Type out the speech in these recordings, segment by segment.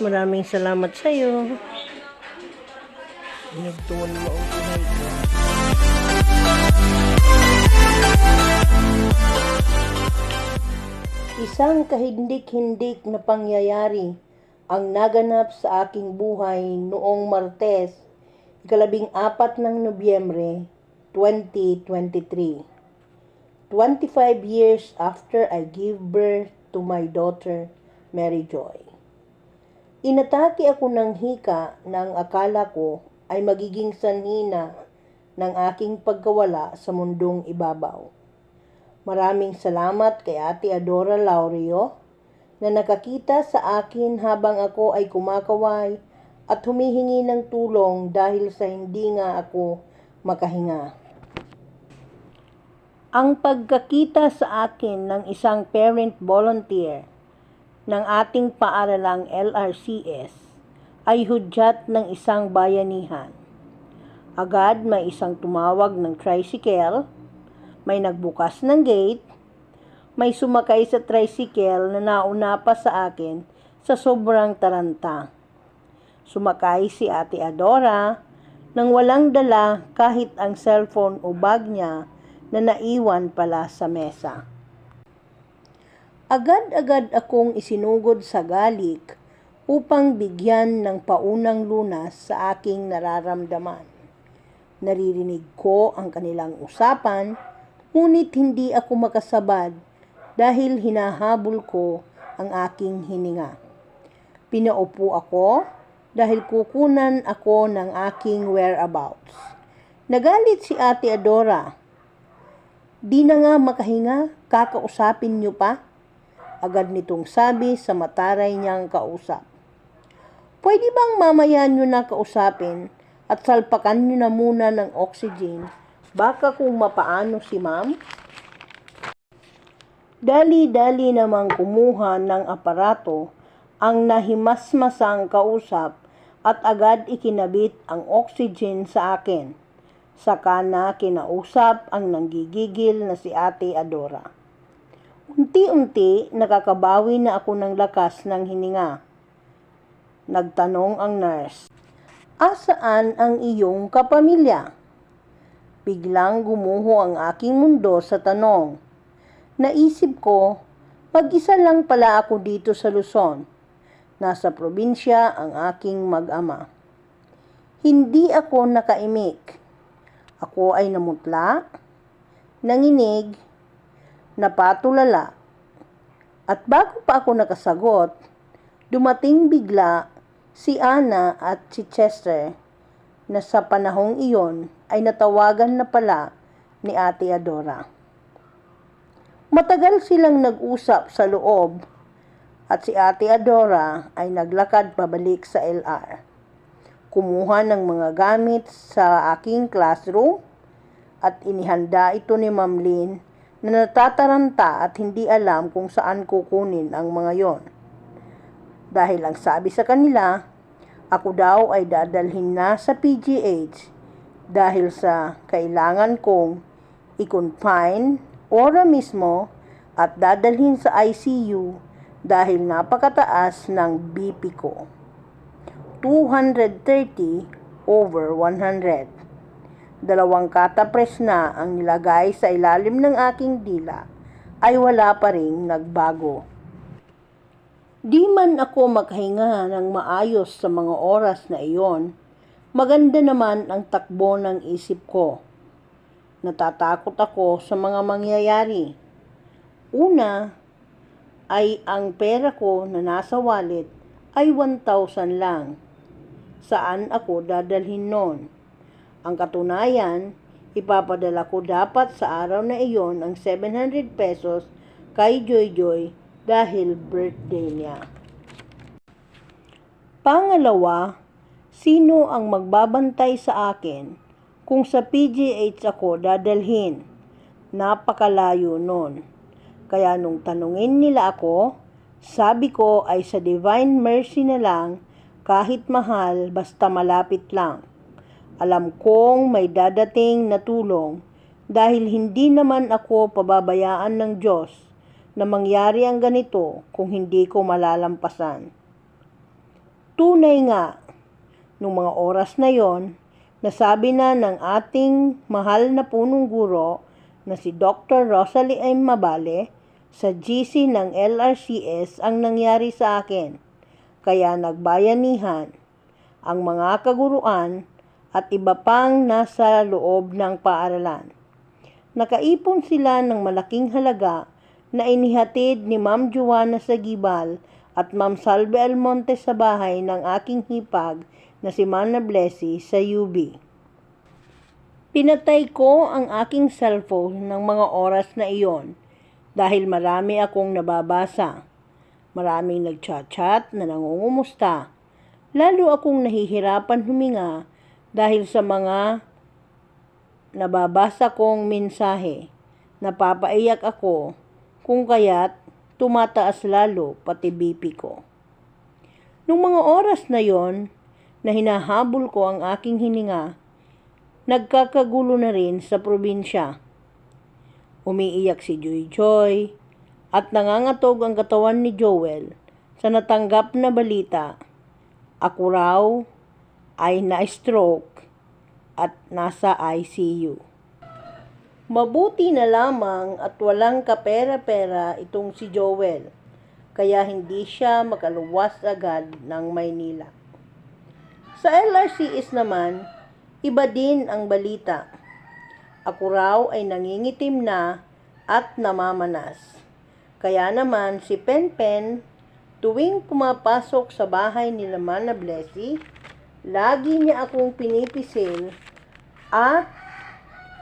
Maraming salamat sa iyo. Nagtuon. Isang kahindik-hindik na pangyayari ang naganap sa aking buhay noong Martes, ikalabing apat ng Nobyembre, 2023. 25 years after I gave birth to my daughter, Mary Joy. Inatake ako ng hika ng akala ko ay magiging sanhina ng aking pagkawala sa mundong ibabaw. Maraming salamat kay Ate Adora Laurio na nakakita sa akin habang ako ay kumakaway at humihingi ng tulong dahil sa hindi nga ako makahinga. Ang pagkakita sa akin ng isang parent volunteer ng ating paaralang LRCS ay hudyat ng isang bayanihan. Agad may isang tumawag ng tricycle, may nagbukas ng gate, may sumakay sa tricycle na nauna pa sa akin sa sobrang taranta. Sumakay si Ate Adora nang walang dala kahit ang cellphone o bag niya na naiwan pala sa mesa. Agad-agad akong isinugod sa galik upang bigyan ng paunang lunas sa aking nararamdaman. Naririnig ko ang kanilang usapan, ngunit hindi ako makasabad dahil hinahabol ko ang aking hininga. Pinaupo ako dahil kukunan ako ng aking whereabouts. Nagalit si Ate Adora. Di na nga makahinga, kakausapin niyo pa? Agad nitong sabi sa mataray niyang kausap. Pwede bang mamaya niyo na kausapin at salpakan niyo na muna ng oxygen baka kung mapaano si ma'am? Dali-dali namang kumuha ng aparato ang nahimasmasang kausap at agad ikinabit ang oxygen sa akin. Saka na kinausap ang nanggigigil na si Ate Adora. Unti-unti nakakabawi na ako ng lakas ng hininga. Nagtanong ang nurse, Asaan ang iyong kapamilya? Biglang gumuho ang aking mundo sa tanong. Naisip ko, mag-isa lang pala ako dito sa Luzon. Nasa probinsya ang aking mag-ama. Hindi ako nakaimik. Ako ay namutla, nanginig, napatulala. At bago pa ako nakasagot, dumating bigla si Anna at si Chester na sa panahong iyon ay natawagan na pala ni Ate Adora. Matagal silang nag-usap sa loob at si Ate Adora ay naglakad pabalik sa LR. Kumuha ng mga gamit sa aking classroom at inihanda ito ni Ma'am Lynn na natataranta at hindi alam kung saan kukunin ang mga yon. Dahil ang sabi sa kanila, ako daw ay dadalhin na sa PGH dahil sa kailangan kong i-confine ora mismo at dadalhin sa ICU dahil napakataas ng BP ko. 230 over 100. Dalawang katapres na ang nilagay sa ilalim ng aking dila ay wala pa rin nagbago. Di man ako makahinga ng maayos sa mga oras na iyon, maganda naman ang takbo ng isip ko. Natatakot ako sa mga mangyayari. Una ay ang pera ko na nasa wallet ay 1,000 lang. Saan ako dadalhin nun? Ang katunayan, ipapadala ko dapat sa araw na iyon ang 700 pesos kay Joy Joy dahil birthday niya. Pangalawa, sino ang magbabantay sa akin kung sa PGH ako dadalhin? Napakalayo nun. Kaya nung tanungin nila ako, sabi ko ay sa Divine Mercy na lang, kahit mahal, basta malapit lang. Alam kong may dadating na tulong dahil hindi naman ako pababayaan ng Diyos na mangyari ang ganito kung hindi ko malalampasan. Tunay nga, nung mga oras na yon, nasabi na ng ating mahal na punong guro na si Dr. Rosalie M. Mabale sa GC ng LRCS ang nangyari sa akin. Kaya nagbayanihan ang mga kaguruan at iba pang nasa loob ng paaralan. Nakaipon sila ng malaking halaga na inihatid ni Ma'am Juana Sagibal at Ma'am Salve Almonte sa bahay ng aking hipag na si Mana Blessy sa UB. Pinatay ko ang aking cellphone ng mga oras na iyon dahil marami akong nababasa. Maraming nagchat-chat na nangungumusta. Lalo akong nahihirapan huminga dahil sa mga nababasa kong mensahe. Napapaiyak ako kung kaya't tumataas lalo pati BP ko. Nung mga oras na yon na hinahabol ko ang aking hininga, nagkakagulo na rin sa probinsya. Umiiyak si Joy Joy at nangangatog ang katawan ni Joel sa natanggap na balita. Ako raw ay na-stroke at nasa ICU. Mabuti na lamang at walang kapera-pera itong si Joel, kaya hindi siya makaluwas agad ng Maynila. Sa LRCS naman, iba din ang balita. Ako raw ay nangingitim na at namamanas. Kaya naman si Penpen, tuwing pumapasok sa bahay ni Mana Blessy, lagi niya akong pinipisil at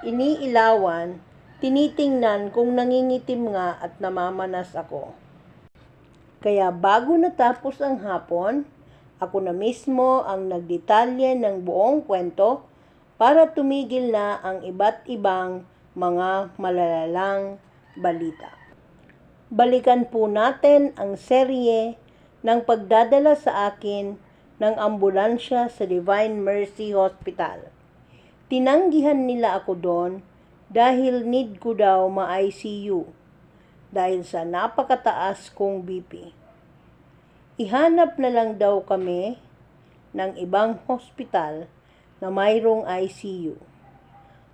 iniilawan, tinitingnan kung nangingitim nga at namamanas ako. Kaya bago natapos ang hapon, ako na mismo ang nagdetalye ng buong kwento para tumigil na ang iba't ibang mga malalalang balita. Balikan po natin ang serye ng pagdadala sa akin ng ambulansya sa Divine Mercy Hospital. Tinanggihan nila ako doon dahil need ko daw ma-ICU dahil sa napakataas kong BP. Ihanap na lang daw kami ng ibang hospital na mayroong ICU.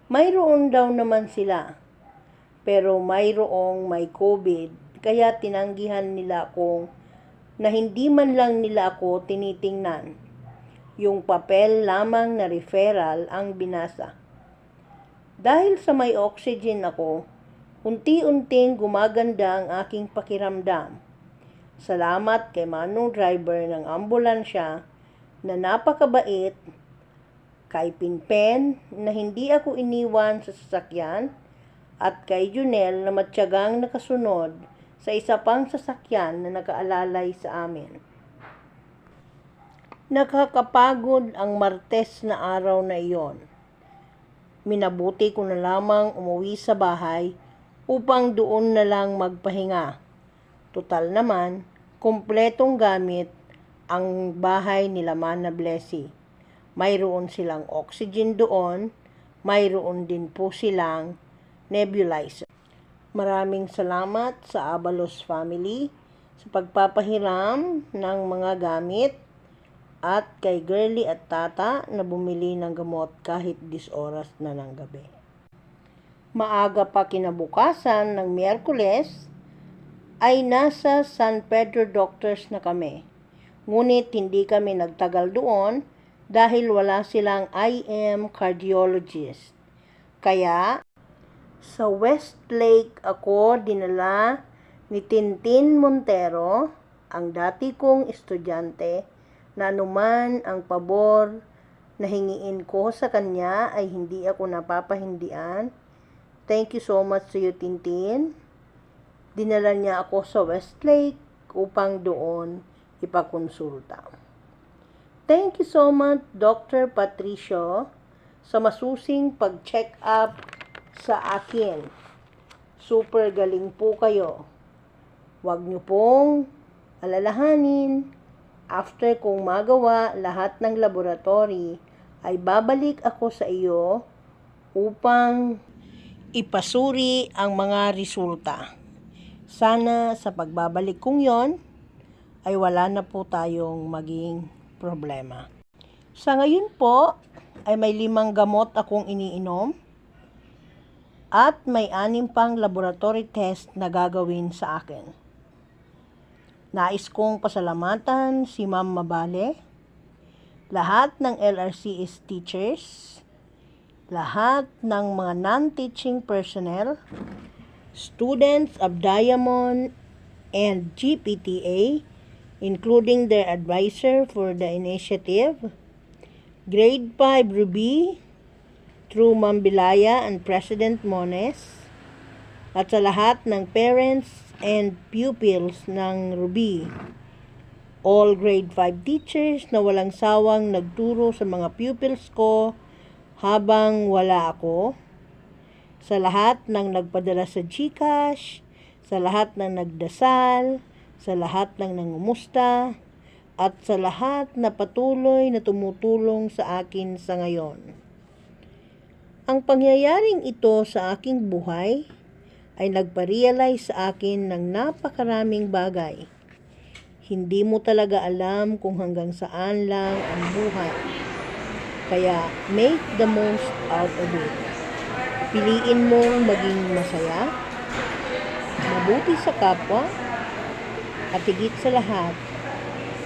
Mayroon daw naman sila, pero mayroong may COVID, kaya tinanggihan nila akong na hindi man lang nila ako tinitingnan. Yung papel lamang na referral ang binasa. Dahil sa may oxygen ako, unti-unting gumaganda ang aking pakiramdam. Salamat kay Manong driver ng ambulansya na napakabait, kay Pinpen na hindi ako iniwan sa sasakyan, at kay Junel na matyagang nakasunod sa isa pang sasakyan na nakaalalay sa amin. Nakakapagod ang Martes na araw na iyon. Minabuti ko na lamang umuwi sa bahay upang doon na lang magpahinga. Total naman, kumpletong gamit ang bahay nila Mana Blessy. Mayroon silang oxygen doon, mayroon din po silang nebulizer. Maraming salamat sa Abalos family sa pagpapahiram ng mga gamit at kay Girly at Tata na bumili ng gamot kahit 10 oras na ng gabi. Maaga pa kinabukasan ng Miyerkules ay nasa San Pedro Doctors na kami. Ngunit hindi kami nagtagal doon dahil wala silang IM cardiologist. Kaya sa Westlake ako dinala ni Tintin Montero, ang dati kong estudyante, na anuman ang pabor na hingiin ko sa kanya ay hindi ako napapahindian. Thank you so much to you, Tintin. Dinala niya ako sa Westlake upang doon ipakonsulta. Thank you so much, Dr. Patricio, sa masusing pag-check up sa akin. Super galing po kayo. Huwag niyo pong alalahanin. After kong magawa lahat ng laboratory, ay babalik ako sa iyo upang ipasuri ang mga resulta. Sana sa pagbabalik kong yon ay wala na po tayong maging problema. Sa ngayon po, ay may limang gamot akong iniinom at may anim pang laboratory test na gagawin sa akin. Nais kong pasalamatan si Ma'am Mabale, lahat ng LRCS teachers, lahat ng mga non-teaching personnel, students of Diamond and GPTA, including their advisor for the initiative, Grade 5 Ruby, through Mambilaya and President Mones, at sa lahat ng parents and pupils ng Ruby. All grade 5 teachers na walang sawang nagturo sa mga pupils ko habang wala ako. Sa lahat ng nagpadala sa Gcash, sa lahat ng nagdasal, sa lahat ng nangumusta, at sa lahat na patuloy na tumutulong sa akin sa ngayon. Ang pangyayaring ito sa aking buhay ay nagpa-realize sa akin ng napakaraming bagay. Hindi mo talaga alam kung hanggang saan lang ang buhay. Kaya make the most out of it. Piliin mong maging masaya, mabuti sa kapwa, at higit sa lahat,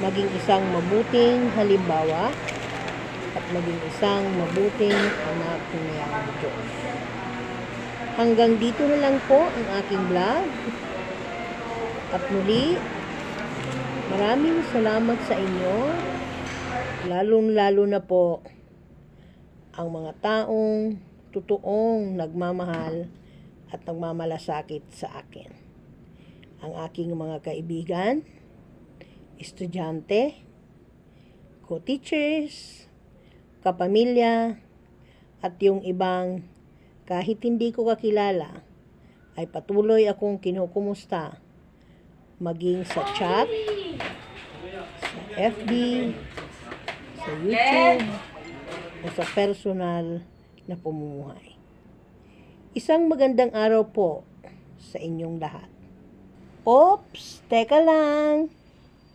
maging isang mabuting halimbawa at maging isang mabuting anak ng mayamang Diyos. Hanggang dito na lang po ang aking vlog. At muli, maraming salamat sa inyo, lalong-lalo na po ang mga taong totoong nagmamahal at nagmamalasakit sa akin. Ang aking mga kaibigan, estudyante, co-teachers, kapamilya, at yung ibang kahit hindi ko kakilala, ay patuloy akong kinukumusta maging sa chat, sa FB, sa YouTube, o sa personal na pamumuhay. Isang magandang araw po sa inyong lahat. Oops, teka lang.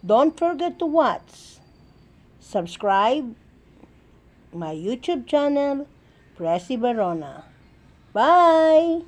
Don't forget to watch, subscribe my YouTube channel, Pressy Barona. Bye!